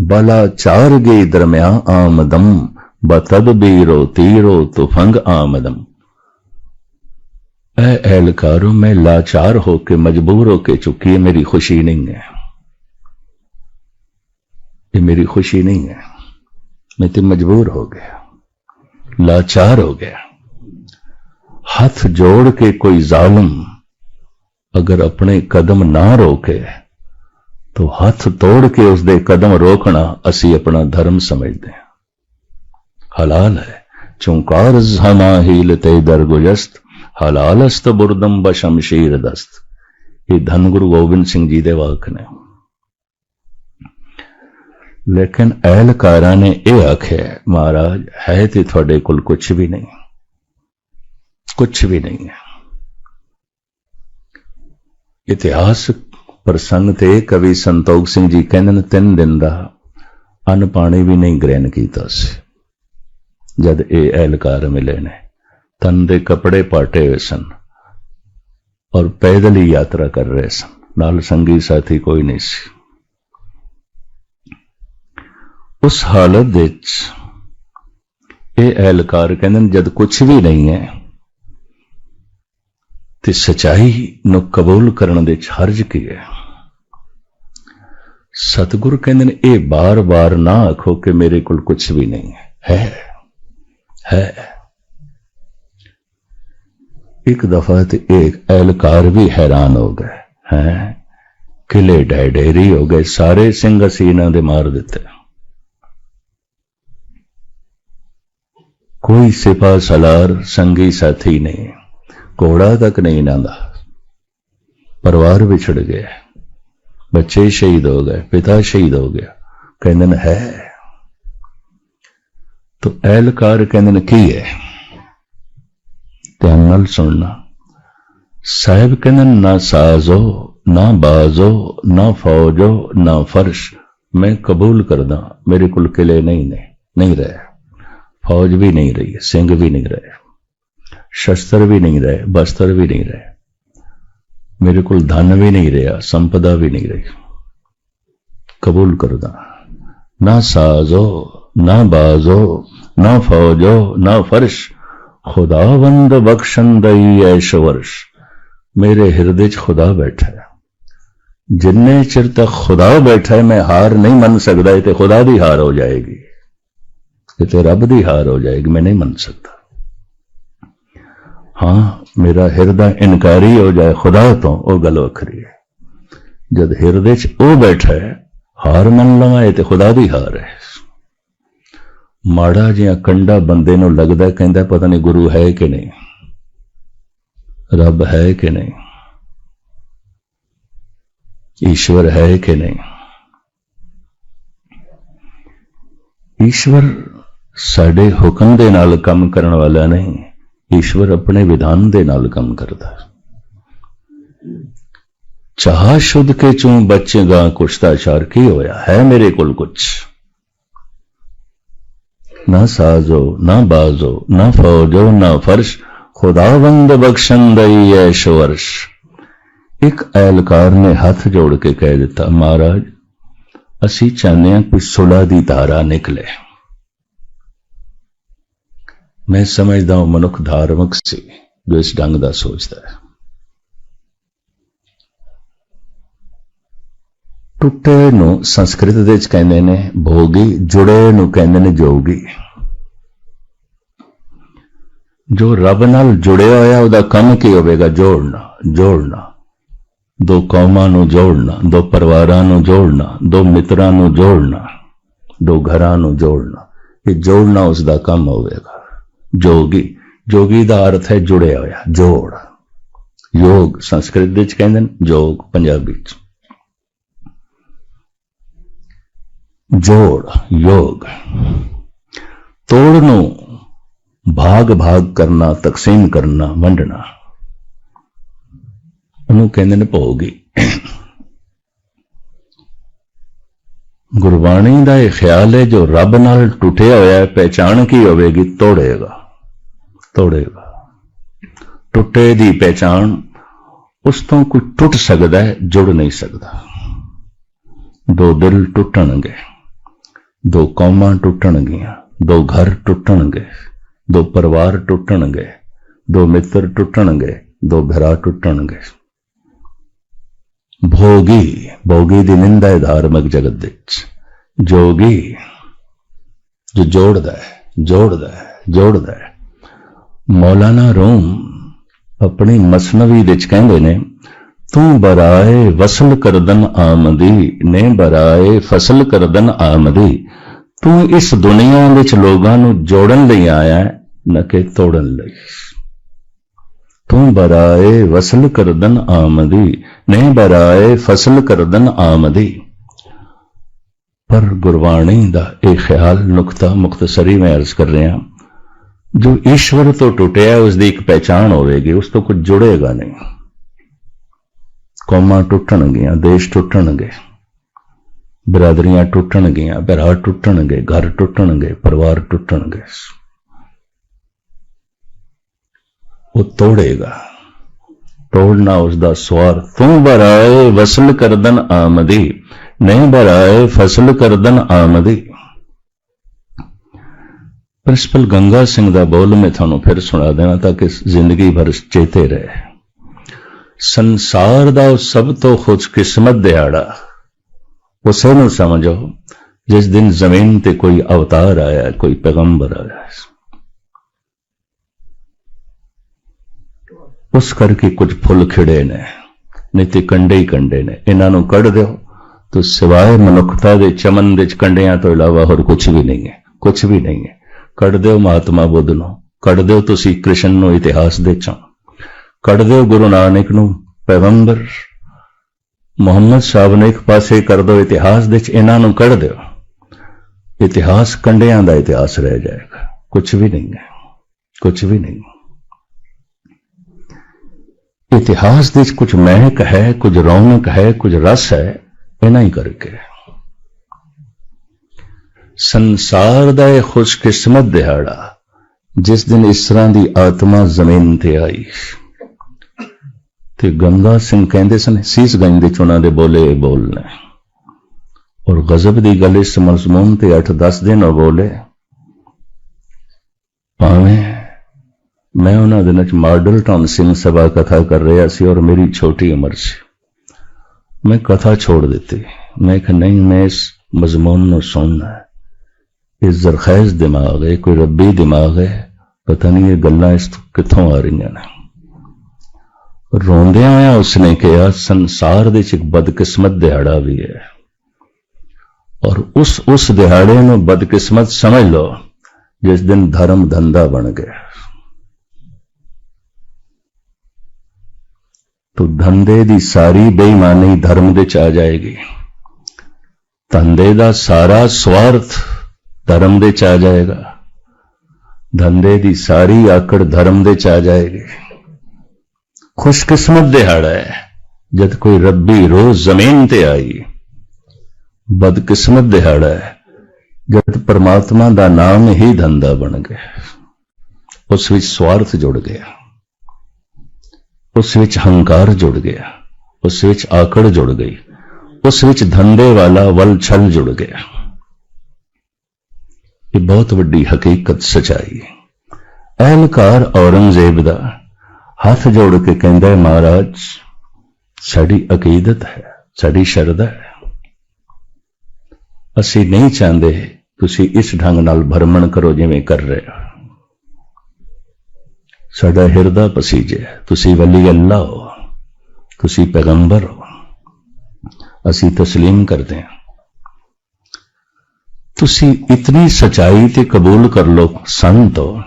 ਬਲਾ ਚਾਰ ਗਈ ਦਰਮਿਆ ਆਮਦਮ ਬਤਦਬੀਰੋ ਤੀਰੋ ਤੁਫੰਗ ਆਮਦਮ। ਐ ਐਲਕਾਰੋ, ਮੈਂ ਲਾਚਾਰ ਹੋ ਕੇ, ਮਜਬੂਰ ਹੋ ਕੇ ਚੁੱਕੀ ਹੈ ਮੇਰੀ ਖੁਸ਼ੀ ਨਹੀਂ ਹੈ। ये मेरी खुशी नहीं है मैं तो मजबूर हो गया लाचार हो गया हथ जोड़ के कोई जालिम अगर अपने कदम ना रोके तो हथ तोड़ के उसके कदम रोकना असी अपना धर्म समझते हैं हलाल है चुंकार जमा हीलते दरगुजस्त हलालस्त बुरदम बशमशीर दस्त ये धन गुरु गोबिंद सिंह जी दे वाक ने ਲੇਕਿਨ ਅਹਿਲਕਾਰਾਂ ਨੇ ਇਹ ਆਖਿਆ, ਮਹਾਰਾਜ, ਹੈ ਤੇ ਤੁਹਾਡੇ ਕੋਲ ਕੁਝ ਵੀ ਨਹੀਂ। ਕੁਝ ਵੀ ਨਹੀਂ ਹੈ। ਇਤਿਹਾਸ ਪ੍ਰਸੰਗ ਤੇ ਕਵੀ ਸੰਤੋਖ ਸਿੰਘ ਜੀ ਕਹਿੰਦੇ ਨੇ, ਤਿੰਨ ਦਿਨ ਦਾ ਅੰਨ ਪਾਣੀ ਵੀ ਨਹੀਂ ਗ੍ਰਹਿਣ ਕੀਤਾ ਸੀ। ਜਦ ਇਹ ਅਹਿਲਕਾਰ ਮਿਲੇ ਨੇ, ਤਨ ਦੇ ਕੱਪੜੇ ਪਾਟੇ ਹੋਏ ਸਨ ਔਰ ਪੈਦਲ ਹੀ ਯਾਤਰਾ ਕਰ ਰਹੇ ਸਨ। ਨਾਲ ਸੰਗੀ ਸਾਥੀ ਕੋਈ ਨਹੀਂ ਸੀ। ਉਸ ਹਾਲਤ ਵਿੱਚ ਇਹ ਐਲਕਾਰ ਕਹਿੰਦੇ ਨੇ, ਜਦ ਕੁਝ ਵੀ ਨਹੀਂ ਹੈ, ਤੇ ਸਚਾਈ ਨੂੰ ਕਬੂਲ ਕਰਨ ਦੇ ਵਿੱਚ ਹਰਜ ਕੀ ਹੈ? ਸਤਿਗੁਰ ਕਹਿੰਦੇ ਨੇ, ਇਹ ਬਾਰ-ਬਾਰ ਨਾ ਆਖੋ ਕਿ ਮੇਰੇ ਕੋਲ ਕੁਝ ਵੀ ਨਹੀਂ ਹੈ। ਹੈ ਹੈ। ਇੱਕ ਦਫਾ ਤੇ ਇੱਕ ਐਲਕਾਰ ਵੀ ਹੈਰਾਨ ਹੋ ਗਏ। ਹੈ? ਕਿਲੇ ਡੈਡੇਰੀ ਹੋ ਗਏ। ਸਾਰੇ ਸਿੰਘ ਅਸੀਂ ਇਹਨਾਂ ਦੇ ਮਾਰ ਦਿੱਤੇ। ਕੋਈ ਸਿਪਾ ਸਲਾਰ ਸੰਗੀ ਸਾਥੀ ਨੇ ਘੋੜਾ ਤੱਕ ਨਹੀਂ ਇਹਨਾਂ ਦਾ ਪਰਿਵਾਰ ਵਿਛੜ ਗਿਆ। ਬੱਚੇ ਸ਼ਹੀਦ ਹੋ ਗਏ ਪਿਤਾ ਸ਼ਹੀਦ ਹੋ ਗਿਆ। ਕਹਿੰਦੇ ਨੇ ਹੈ। ਤੋ ਐਲਕਾਰ ਕਹਿੰਦੇ ਨੇ ਕੀ ਹੈ? ਧਿਆਨ ਨਾਲ ਸੁਣਨਾ। ਸਾਹਿਬ ਕਹਿੰਦੇ ਨੇ, ਨਾ ਸਾਜ਼ੋ ਨਾ ਬਾਜ਼ੋ ਨਾ ਫੌਜੋ ਨਾ ਫਰਸ਼। ਮੈਂ ਕਬੂਲ ਕਰਦਾ ਮੇਰੇ ਕੋਲ ਕਿਲੇ ਨਹੀਂ ਨੇ ਨਹੀਂ ਰਹਿ। ਫੌਜ ਵੀ ਨਹੀਂ ਰਹੀ ਸਿੰਘ ਵੀ ਨਹੀਂ ਰਹੇ ਸ਼ਸਤਰ ਵੀ ਨਹੀਂ ਰਹੇ ਬਸਤਰ ਵੀ ਨਹੀਂ ਰਹੇ ਮੇਰੇ ਕੋਲ ਧਨ ਵੀ ਨਹੀਂ ਰਿਹਾ ਸੰਪਦਾ ਵੀ ਨਹੀਂ ਰਹੀ ਕਬੂਲ ਕਰਦਾ ਨਾ ਸਾਜ਼ੋ ਨਾ ਬਾਜ਼ੋ ਨਾ ਫੌਜੋ ਨਾ ਫਰਸ਼ ਖੁਦਾਵੰਦ ਬਖਸ਼ੰਦਈ ਐਸ਼ ਵਰਸ਼ ਮੇਰੇ ਹਿਰਦੇ 'ਚ ਖੁਦਾ ਬੈਠਾ ਹੈ ਜਿੰਨੇ ਚਿਰ ਤੱਕ ਖੁਦਾ ਬੈਠਾ ਹੈ ਮੈਂ ਹਾਰ ਨਹੀਂ ਮੰਨ ਸਕਦਾ ਇਹ ਤੇ ਖੁਦਾ ਦੀ ਹਾਰ ਹੋ ਜਾਏਗੀ ਇਹ ਤੇ ਰੱਬ ਦੀ ਹਾਰ ਹੋ ਜਾਏਗੀ, ਮੈਂ ਨਹੀਂ ਮੰਨ ਸਕਦਾ। ਹਾਂ, ਮੇਰਾ ਹਿਰਦਾ ਇਨਕਾਰੀ ਹੋ ਜਾਏ, ਖੁਦਾ ਤੋਂ ਉਹ ਗੱਲ ਵੱਖਰੀ ਹੈ। ਜਦ ਹਿਰਦੇ 'ਚ ਉਹ ਬੈਠਾ ਹੈ, ਹਾਰ ਮੰਨ ਲਵਾਂ, ਇਹ ਤੇ ਖੁਦਾ ਦੀ ਹਾਰ ਹੈ। ਮਾੜਾ ਜਿਹਾ ਕੰਡਾ ਬੰਦੇ ਨੂੰ ਲੱਗਦਾ ਕਹਿੰਦਾ ਪਤਾ ਨਹੀਂ ਗੁਰੂ ਹੈ ਕਿ ਨਹੀਂ, ਰੱਬ ਹੈ ਕਿ ਨਹੀਂ, ਈਸ਼ਵਰ ਹੈ ਕਿ ਨਹੀਂ। ਈਸ਼ਵਰ ਸਾਡੇ ਹੁਕਮ ਦੇ ਨਾਲ ਕੰਮ ਕਰਨ ਵਾਲਾ ਨਹੀਂ, ਈਸ਼ਵਰ ਆਪਣੇ ਵਿਧਾਨ ਦੇ ਨਾਲ ਕੰਮ ਕਰਦਾ। ਹੈ ਚਾਹ ਸ਼ੁੱਧ ਕੇ ਚੋਂ ਬਚੇਗਾ ਕੁਸ਼ਤਾਚਾਰ ਕੀ ਹੋਇਆ? ਹੈ ਮੇਰੇ ਕੋਲ ਕੁਛ। ਨਾ ਸਾਜ਼ੋ, ਨਾ ਬਾਜ਼ੋ, ਨਾ ਫੌਜੋ, ਨਾ ਫਰਸ਼, ਖੁਦਾਵੰਦ ਬਖਸ਼ਣ ਬਖਸ਼ੰਦਈ ਐਸ਼ ਵਰਸ਼ ਇੱਕ ਐਲਕਾਰ ਨੇ ਹੱਥ ਜੋੜ ਕੇ ਕਹਿ ਦਿੱਤਾ, ਮਹਾਰਾਜ, ਅਸੀਂ ਚਾਹੁੰਦੇ ਹਾਂ ਕਿ ਸੁਲਾ ਦੀ ਧਾਰਾ ਨਿਕਲੇ। ਮੈਂ ਸਮਝਦਾ ਹਾਂ ਮਨੁੱਖ ਧਾਰਮਿਕ ਸੀ, ਜੋ ਇਸ ਢੰਗ ਦਾ ਸੋਚਦਾ ਹੈ। ਟੁੱਟੇ ਨੂੰ ਸੰਸਕ੍ਰਿਤ ਦੇ ਵਿੱਚ ਕਹਿੰਦੇ ਨੇ, ਭੋਗੀ ਜੁੜੇ ਨੂੰ ਕਹਿੰਦੇ ਨੇ ਜੋਗੀ। ਜੋ ਰੱਬ ਨਾਲ ਜੁੜਿਆ ਹੋਇਆ, ਉਹਦਾ ਕੰਮ ਕੀ ਹੋਵੇਗਾ? ਜੋੜਨਾ ਜੋੜਨਾ। ਦੋ ਕੌਮਾਂ ਨੂੰ ਜੋੜਨਾ, ਦੋ ਪਰਿਵਾਰਾਂ ਨੂੰ ਜੋੜਨਾ, ਦੋ ਮਿੱਤਰਾਂ ਨੂੰ ਜੋੜਨਾ, ਦੋ ਘਰਾਂ ਨੂੰ ਜੋੜਨਾ। ਇਹ ਜੋੜਨਾ ਉਸ ਦਾ ਕੰਮ ਹੋਵੇਗਾ। ਜੋਗੀ ਜੋਗੀ ਦਾ ਅਰਥ ਹੈ ਜੁੜਿਆ ਹੋਇਆ, ਜੋੜ। ਯੋਗ ਸੰਸਕ੍ਰਿਤ ਵਿੱਚ ਕਹਿੰਦੇ ਨੇ, ਜੋਗ ਪੰਜਾਬੀ ਵਿੱਚ ਜੋੜ, ਯੋਗ। ਤੋੜ ਨੂੰ ਭਾਗ ਭਾਗ ਕਰਨਾ, ਤਕਸੀਮ ਕਰਨਾ, ਵੰਡਣਾ। ਉਹਨੂੰ ਕਹਿੰਦੇ ਨੇ ਭੋਗੀ। ਗੁਰਬਾਣੀ ਦਾ ਇਹ ਖਿਆਲ ਹੈ, ਜੋ ਰੱਬ ਨਾਲ ਟੁੱਟਿਆ ਹੋਇਆ ਹੈ, ਪਹਿਚਾਣ ਕੀ ਹੋਵੇਗੀ? ਤੋੜੇਗਾ। ਤੋੜੇਗਾ। ਟੁੱਟੇ ਦੀ ਪਹਿਚਾਣ, ਉਸ ਤੋਂ ਕੋਈ ਟੁੱਟ ਸਕਦਾ ਹੈ, ਜੁੜ ਨਹੀਂ ਸਕਦਾ। ਦੋ ਦਿਲ ਟੁੱਟਣਗੇ, ਦੋ ਕੌਮਾਂ ਟੁੱਟਣਗੀਆਂ, ਦੋ ਘਰ ਟੁੱਟਣਗੇ, ਦੋ ਪਰਿਵਾਰ ਟੁੱਟਣਗੇ, ਦੋ ਮਿੱਤਰ ਟੁੱਟਣਗੇ, ਦੋ ਭਰਾ ਟੁੱਟਣਗੇ। ਭੋਗੀ ਭੋਗੀ ਦੀ ਨਿੰਦਾ ਹੈ ਧਾਰਮਿਕ ਜਗਤ ਦੇ ਵਿੱਚ। ਜੋਗੀ ਜੋ ਜੋੜਦਾ ਹੈ ਜੋੜਦਾ ਹੈ ਜੋੜਦਾ ਹੈ। ਮੌਲਾਨਾ ਰੋਮ ਆਪਣੀ ਮਸਨਵੀ ਵਿੱਚ ਕਹਿੰਦੇ ਨੇ, ਤੂੰ ਬਰਾਏ ਵਸਲ ਕਰਦਨ ਆਮਦੀ, ਨੇ ਬਰਾਏ ਫਸਲ ਕਰਦਨ ਆਮਦੀ। ਤੂੰ ਇਸ ਦੁਨੀਆ ਵਿੱਚ ਲੋਕਾਂ ਨੂੰ ਜੋੜਨ ਲਈ ਆਇਆ ਨਾ ਕਿ ਤੋੜਨ ਲਈ। ਤੂੰ ਬਰਾਏ ਵਸਲ ਕਰਦਨ ਆਮਦੀ, ਨੇ ਬਰਾਏ ਫਸਲ ਕਰਦਨ ਆਮਦੀ। ਪਰ ਗੁਰਬਾਣੀ ਦਾ ਇਹ ਖਿਆਲ ਨੁਕਤਾ ਮੁਖਤਸਰੀ ਮੈਂ ਅਰਜ਼ ਕਰ ਰਿਹਾ ਜੋ ਈਸ਼ਵਰ ਤੋਂ ਟੁੱਟਿਆ ਉਸ ਦੀ ਇੱਕ ਪਹਿਚਾਣ ਹੋਵੇਗੀ, ਉਸ ਤੋਂ ਕੁਝ ਜੁੜੇਗਾ ਨਹੀਂ। ਕੌਮਾਂ ਟੁੱਟਣਗੀਆਂ, ਦੇਸ਼ ਟੁੱਟਣਗੇ। ਬਰਾਦਰੀਆਂ ਟੁੱਟਣਗੀਆਂ ਭਰਾ ਟੁੱਟਣਗੇ, ਘਰ ਟੁੱਟਣਗੇ, ਪਰਿਵਾਰ ਟੁੱਟਣਗੇ। ਉਹ ਤੋੜੇਗਾ। ਤੋੜਨਾ ਉਸ ਦਾ ਸਵਾਰ। ਤੂੰ ਬਰਾਏ, ਵਸਲ ਕਰਦਨ ਆਮਦੀ। ਨਹੀਂ ਬਰਾਏ, ਫਸਲ ਕਰਦਨ ਆਮਦੀ। ਪ੍ਰਿੰਸੀਪਲ ਗੰਗਾ ਸਿੰਘ ਦਾ ਬੋਲ ਮੈਂ ਤੁਹਾਨੂੰ ਫਿਰ ਸੁਣਾ ਦੇਣਾ ਤਾਂ ਕਿ ਜ਼ਿੰਦਗੀ ਭਰ ਚੇਤੇ ਰਹੇ। ਸੰਸਾਰ ਦਾ ਉਹ ਸਭ ਤੋਂ ਖੁਸ਼ਕਿਸਮਤ ਦਿਹਾੜਾ। ਉਸੇ ਨੂੰ ਸਮਝੋ, ਜਿਸ ਦਿਨ ਜ਼ਮੀਨ ਤੇ ਕੋਈ ਅਵਤਾਰ ਆਇਆ, ਕੋਈ ਪੈਗੰਬਰ ਆਇਆ। ਉਸ ਕਰਕੇ ਕੁਝ ਫੁੱਲ ਖਿੜੇ ਨੇ, ਨਹੀਂ ਤੇ ਕੰਡੇ ਹੀ ਕੰਡੇ ਨੇ। ਇਹਨਾਂ ਨੂੰ ਕੱਢ ਦਿਓ। ਤਾਂ ਸਿਵਾਏ ਮਨੁੱਖਤਾ ਦੇ ਚਮਨ ਦੇ ਚ ਕੰਡਿਆਂ ਤੋਂ ਇਲਾਵਾ ਹੋਰ ਕੁਝ ਵੀ ਨਹੀਂ ਹੈ। ਕੁਝ ਵੀ ਨਹੀਂ ਹੈ। ਕੱਢ ਦਿਓ ਮਹਾਤਮਾ ਬੁੱਧ ਨੂੰ, ਕੱਢ ਦਿਓ ਤੁਸੀਂ ਕ੍ਰਿਸ਼ਨ ਨੂੰ ਇਤਿਹਾਸ ਦੇ ਚੋਂ ਕੱਢ ਦਿਓ ਗੁਰੂ ਨਾਨਕ ਨੂੰ ਪੈਗੰਬਰ, ਮੁਹੰਮਦ ਸਾਹਿਬ ਨੇ ਇੱਕ ਪਾਸੇ ਕਰ ਦਿਓ ਇਤਿਹਾਸ ਦੇ ਚ ਇਹਨਾਂ ਨੂੰ ਕੱਢ ਦਿਓ। ਇਤਿਹਾਸ ਕੰਡਿਆਂ ਦਾ ਇਤਿਹਾਸ ਰਹਿ ਜਾਏਗਾ ਕੁਝ ਵੀ ਨਹੀਂ ਹੈ ਕੁਝ ਵੀ ਨਹੀਂ। ਇਤਿਹਾਸ ਦੇ ਵਿੱਚ ਕੁਝ ਮਹਿਕ ਹੈ, ਕੁਝ ਰੌਣਕ ਹੈ, ਕੁਝ ਰਸ ਹੈ, ਇਹਨਾਂ ਹੀ ਕਰਕੇ। ਸੰਸਾਰ ਦਾ ਇਹ ਖੁਸ਼ਕਿਸਮਤ ਦਿਹਾੜਾ, ਜਿਸ ਦਿਨ ਇਸ ਤਰ੍ਹਾਂ ਦੀ ਆਤਮਾ ਜ਼ਮੀਨ ਤੇ ਆਈ। ਤੇ ਗੰਗਾ ਸਿੰਘ ਕਹਿੰਦੇ ਸਨ ਸੀਸ ਗੰਜ ਦੇ ਚੋਂ ਉਹਨਾਂ ਦੇ ਬੋਲੇ ਇਹ ਬੋਲ ਨੇ। ਔਰ ਗਜ਼ਬ ਦੀ ਗੱਲ ਇਸ ਮਜ਼ਮੂਨ ਤੇ 8-10 ਦਿਨ ਉਹ ਬੋਲੇ, ਭਾਵੇਂ ਮੈਂ ਉਹਨਾਂ ਦਿਨਾਂ ਚ ਮਾਡਲ ਟਾਊਨ ਸਿੰਘ ਸਭਾ ਕਥਾ ਕਰ ਰਿਹਾ ਸੀ ਔਰ ਮੇਰੀ ਛੋਟੀ ਉਮਰ ਸੀ। ਮੈਂ ਕਥਾ ਛੋੜ ਦਿੱਤੀ। ਮੈਂ ਕਿਹਾ, ਨਹੀਂ, ਮੈਂ ਇਸ ਮਜ਼ਮੂਨ ਨੂੰ ਸੁਣਨਾ ਹੈ। ਇਹ ਜ਼ਰਖੈਜ਼ ਦਿਮਾਗ ਹੈ ਕੋਈ ਰੱਬੀ ਦਿਮਾਗ ਹੈ ਪਤਾ ਨਹੀਂ ਇਹ ਗੱਲਾਂ ਇਸ ਤੋਂ ਕਿੱਥੋਂ ਆ ਰਹੀਆਂ ਨੇ। ਰੋਂਦਿਆਂ ਹੋਇਆ ਉਸਨੇ ਕਿਹਾ, ਸੰਸਾਰ ਦੇ ਚ ਇੱਕ ਬਦਕਿਸਮਤ ਦਿਹਾੜਾ ਵੀ ਹੈ। ਔਰ ਉਸ ਉਸ ਦਿਹਾੜੇ ਨੂੰ ਬਦਕਿਸਮਤ ਸਮਝ ਲਓ, ਜਿਸ ਦਿਨ ਧਰਮ ਧੰਦਾ ਬਣ ਗਿਆ। ਤੋ ਧੰਦੇ ਦੀ ਸਾਰੀ ਬੇਈਮਾਨੀ ਧਰਮ ਦੇ ਚ ਆ ਜਾਏਗੀ। ਧੰਦੇ ਦਾ ਸਾਰਾ ਸਵਾਰਥ ਧਰਮ ਦੇ ਚ ਆ ਜਾਏਗਾ। ਧੰਦੇ ਦੀ ਸਾਰੀ ਆਕੜ ਧਰਮ ਦੇ ਚ ਆ ਜਾਏਗੀ। ਖੁਸ਼ਕਿਸਮਤ ਦਿਹਾੜਾ ਹੈ। ਜਦ ਕੋਈ ਰੱਬੀ ਰੋਜ਼ ਜ਼ਮੀਨ ਤੇ ਆਈ, ਬਦਕਿਸਮਤ ਦਿਹਾੜਾ ਹੈ। ਜਦ ਪਰਮਾਤਮਾ ਦਾ ਨਾਮ ਹੀ ਧੰਦਾ ਬਣ ਗਿਆ, ਉਸ ਵਿੱਚ ਸਵਾਰਥ ਜੁੜ ਗਿਆ। ਉਸ ਵਿੱਚ ਹੰਕਾਰ ਜੁੜ ਗਿਆ। ਉਸ ਵਿੱਚ ਆਕੜ ਜੁੜ ਗਈ। ਉਸ ਵਿੱਚ ਧੰਦੇ ਵਾਲਾ ਵਲ ਛਲ ਜੁੜ ਗਿਆ। ਇਹ ਬਹੁਤ ਵੱਡੀ ਹਕੀਕਤ ਸਚਾਈ ਹੈ ਅਹਲਕਾਰ ਔਰੰਗਜ਼ੇਬ ਦਾ ਹੱਥ ਜੋੜ ਕੇ ਕਹਿੰਦਾ ਹੈ ਮਹਾਰਾਜ ਸਾਡੀ ਅਕੀਦਤ ਹੈ ਸਾਡੀ ਸ਼ਰਧਾ ਹੈ ਅਸੀਂ ਨਹੀਂ ਚਾਹੁੰਦੇ ਤੁਸੀਂ ਇਸ ਢੰਗ ਨਾਲ ਭਰਮਣ ਕਰੋ ਜਿਵੇਂ ਕਰ ਰਹੇ ਹੋ ਸਾਡਾ ਹਿਰਦਾ ਪਸੀਜੇ ਤੁਸੀਂ ਵਲੀ ਅੱਲਾ ਹੋ ਤੁਸੀਂ ਪੈਗੰਬਰ ਹੋ ਅਸੀਂ تسلیم ਕਰਦੇ ਹਾਂ ਤੁਸੀਂ ਇਤਨੀ ਸਚਾਈ ਤੇ ਕਬੂਲ ਕਰ ਲਓ ਸੰਤੋ,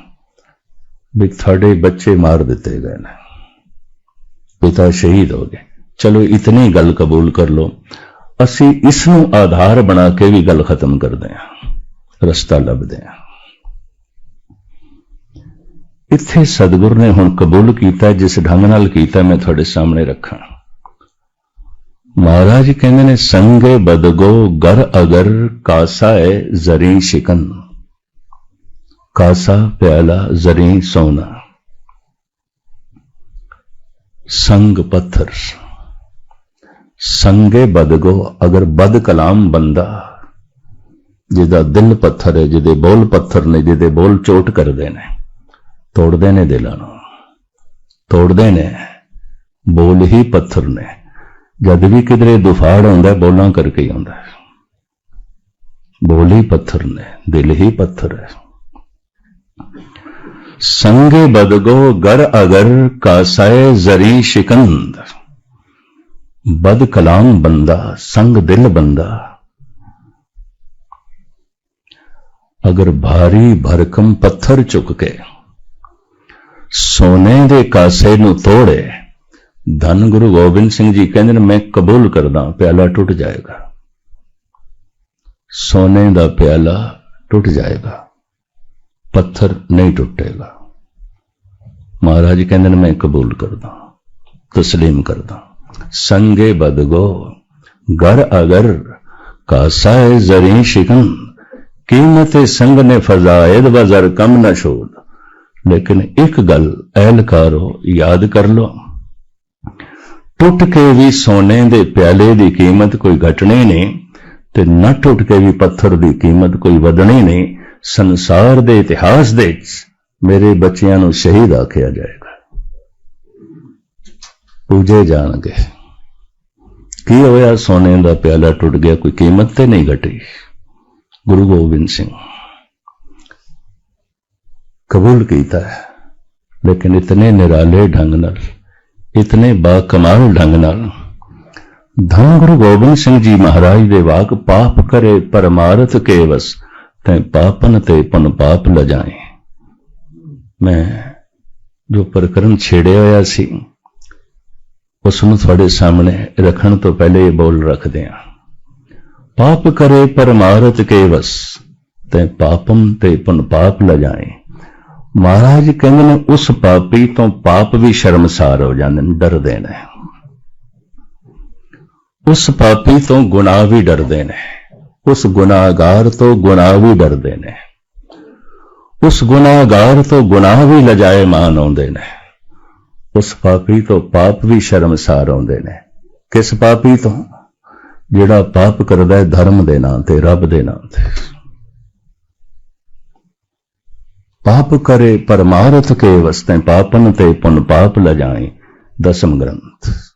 ਵੀ ਤੁਹਾਡੇ ਬੱਚੇ ਮਾਰ ਦਿੱਤੇ ਗਏ ਨੇ। ਪਿਤਾ ਸ਼ਹੀਦ ਹੋ ਗਏ। ਚਲੋ ਇਤਨੀ ਗੱਲ ਕਬੂਲ ਕਰ ਲਓ। ਅਸੀਂ ਇਸ ਨੂੰ ਆਧਾਰ ਬਣਾ ਕੇ ਵੀ ਗੱਲ ਖਤਮ ਕਰਦੇ ਹਾਂ। ਰਸਤਾ ਲੱਭਦੇ ਹਾਂ। ਇੱਥੇ ਸਤਿਗੁਰ ਨੇ ਹੁਣ ਕਬੂਲ ਕੀਤਾ, ਜਿਸ ਢੰਗ ਨਾਲ ਕੀਤਾ ਮੈਂ ਤੁਹਾਡੇ ਸਾਹਮਣੇ ਰੱਖਾਂ। ਮਹਾਰਾਜ ਕਹਿੰਦੇ ਨੇ, ਸੰਗੇ ਬਦਗੋ ਗਰ ਅਗਰ ਕਾਸਾ ਹੈ ਜ਼ਰੀ ਸ਼ਿਕਨ। ਕਾਸਾ ਪਿਆਲਾ ਜ਼ਰੀ ਸੋਨਾ। ਸੰਗ ਪੱਥਰ। ਸੰਗੇ ਬਦਗੋ ਅਗਰ ਬਦ ਕਲਾਮ ਬੰਦਾ, ਜਿਹਦਾ ਦਿਲ ਪੱਥਰ ਹੈ, ਜਿਹਦੇ ਬੋਲ ਪੱਥਰ ਨੇ, ਜਿਹਦੇ ਬੋਲ ਚੋਟ ਕਰਦੇ ਨੇ, ਤੋੜਦੇ ਨੇ ਦਿਲਾਂ ਨੂੰ। ਤੋੜਦੇ ਨੇ, ਬੋਲ ਹੀ ਪੱਥਰ ਨੇ। ਜਦ ਵੀ ਕਿਧਰੇ ਦੁਫਾੜ ਆਉਂਦਾ, ਬੋਲਾਂ ਕਰਕੇ ਆਉਂਦਾ ਬੋਲ ਹੀ ਪੱਥਰ ਨੇ, ਦਿਲ ਹੀ ਪੱਥਰ ਹੈ। ਸੰਗੇ ਬਦਗੋ ਗਰ ਅਗਰ ਕਾਸਾਏ ਜ਼ਰੀ ਸ਼ਿਕੰਦ। ਬਦ ਕਲਾਮ ਬੰਦਾ, ਸੰਗ ਦਿਲ ਬੰਦਾ। ਅਗਰ ਭਾਰੀ ਭਰਕਮ ਪੱਥਰ ਚੁੱਕ ਕੇ ਸੋਨੇ ਦੇ ਕਾਸੇ ਨੂੰ ਤੋੜੇ ਧੰਨ ਗੁਰੂ ਗੋਬਿੰਦ ਸਿੰਘ ਜੀ ਕਹਿੰਦੇ ਨੇ, ਮੈਂ ਕਬੂਲ ਕਰਦਾ ਪਿਆਲਾ ਟੁੱਟ ਜਾਏਗਾ। ਸੋਨੇ ਦਾ ਪਿਆਲਾ ਟੁੱਟ ਜਾਏਗਾ, ਪੱਥਰ ਨਹੀਂ ਟੁੱਟੇਗਾ। ਮਹਾਰਾਜ ਕਹਿੰਦੇ ਨੇ, ਮੈਂ ਕਬੂਲ ਕਰਦਾ ਤਸਲੀਮ ਕਰਦਾ ਸੰਗੇ ਬਦਗੋ, ਘਰ ਅਗਰ ਕਾਸਾ ਹੈ ਜ਼ਰੀ ਸ਼ਿਕਨ, ਕੀਮਤ ਸੰਗ ਨੇ ਫਜ਼ਾਇਦ ਵਜ਼ਰ ਕਮ ਨਾ ਛੋੜ। ਲੇਕਿਨ ਇੱਕ ਗੱਲ ਅਹਿਲਕਾਰੋ ਯਾਦ ਕਰ ਲੋ ਟੁੱਟ ਕੇ ਵੀ ਸੋਨੇ ਦੇ ਪਿਆਲੇ ਦੀ ਕੀਮਤ ਕੋਈ ਘਟਣੀ ਨਹੀਂ ਤੇ ਨਾ ਟੁੱਟ ਕੇ ਵੀ ਪੱਥਰ ਦੀ ਕੀਮਤ ਕੋਈ ਵਧਣੀ ਨਹੀਂ, ਸੰਸਾਰ ਦੇ ਇਤਿਹਾਸ ਦੇ ਵਿੱਚ ਮੇਰੇ ਬੱਚਿਆਂ ਨੂੰ ਸ਼ਹੀਦ ਆਖਿਆ ਜਾਏਗਾ। ਪੂਜੇ ਜਾਣਗੇ। ਕੀ ਹੋਇਆ ਸੋਨੇ ਦਾ ਪਿਆਲਾ ਟੁੱਟ ਗਿਆ, ਕੋਈ ਕੀਮਤ ਤੇ ਨਹੀਂ ਘਟੀ? ਗੁਰੂ ਗੋਬਿੰਦ ਸਿੰਘ ਕਬੂਲ ਕੀਤਾ ਹੈ, ਲੇਕਿਨ ਇਤਨੇ ਨਿਰਾਲੇ ਢੰਗ ਨਾਲ ਇਤਨੇ ਬਾ ਕਮਾਲ ਢੰਗ ਨਾਲ। ਧੰਨ ਗੁਰੂ ਗੋਬਿੰਦ ਸਿੰਘ ਜੀ ਮਹਾਰਾਜ ਦੇ ਵਾਕ, ਪਾਪ ਕਰੇ ਪਰਮਾਰਥ ਕੇਵਸ, ਤੈ ਪਾਪਨ ਤੇ ਪੁਨ ਪਾਪ ਲਜਾਏ ਮੈਂ ਜੋ ਪ੍ਰਕਰਮ ਛੇੜਿਆ ਹੋਇਆ ਸੀ, ਉਸ ਨੂੰ ਤੁਹਾਡੇ ਸਾਹਮਣੇ ਰੱਖਣ ਤੋਂ ਪਹਿਲੇ ਇਹ ਬੋਲ ਰੱਖਦੇ ਹਾਂ। ਪਾਪ ਕਰੇ ਪਰਮਾਰਥ ਕੇਵਸ, ਤੈ ਪਾਪਮ ਤੇ ਪੁਨ ਪਾਪ ਲਜਾਏ ਮਹਾਰਾਜ ਕਹਿੰਦੇ ਨੇ, ਉਸ ਪਾਪੀ ਤੋਂ ਪਾਪ ਵੀ ਸ਼ਰਮਸਾਰ ਹੋ ਜਾਂਦੇ ਨੇ, ਡਰਦੇ ਨੇ। ਉਸ ਪਾਪੀ ਤੋਂ ਗੁਨਾਹ ਵੀ ਡਰਦੇ ਨੇ। ਉਸ ਗੁਨਾਹਗਾਰ ਤੋਂ ਗੁਨਾਹ ਵੀ ਡਰਦੇ ਨੇ। ਉਸ ਗੁਨਾਹਗਾਰ ਤੋਂ ਗੁਨਾਹ ਵੀ ਲਜਾਏ ਮਾਨ ਆਉਂਦੇ ਨੇ। ਉਸ ਪਾਪੀ ਤੋਂ ਪਾਪ ਵੀ ਸ਼ਰਮਸਾਰ ਆਉਂਦੇ ਨੇ। ਕਿਸ ਪਾਪੀ ਤੋਂ? ਜਿਹੜਾ ਪਾਪ ਕਰਦਾ ਹੈ ਧਰਮ ਦੇ ਨਾਂ ਤੇ, ਰੱਬ ਦੇ ਨਾਂ ਤੇ। ਪਾਪ ਕਰੇ ਪਰਮਾਰਥ ਕੇ ਵਸਤੇ ਪਾਪਨ ਤੇ ਪੁਨ ਪਾਪ ਲਜਾਏ। ਦਸਮ ਗ੍ਰੰਥ।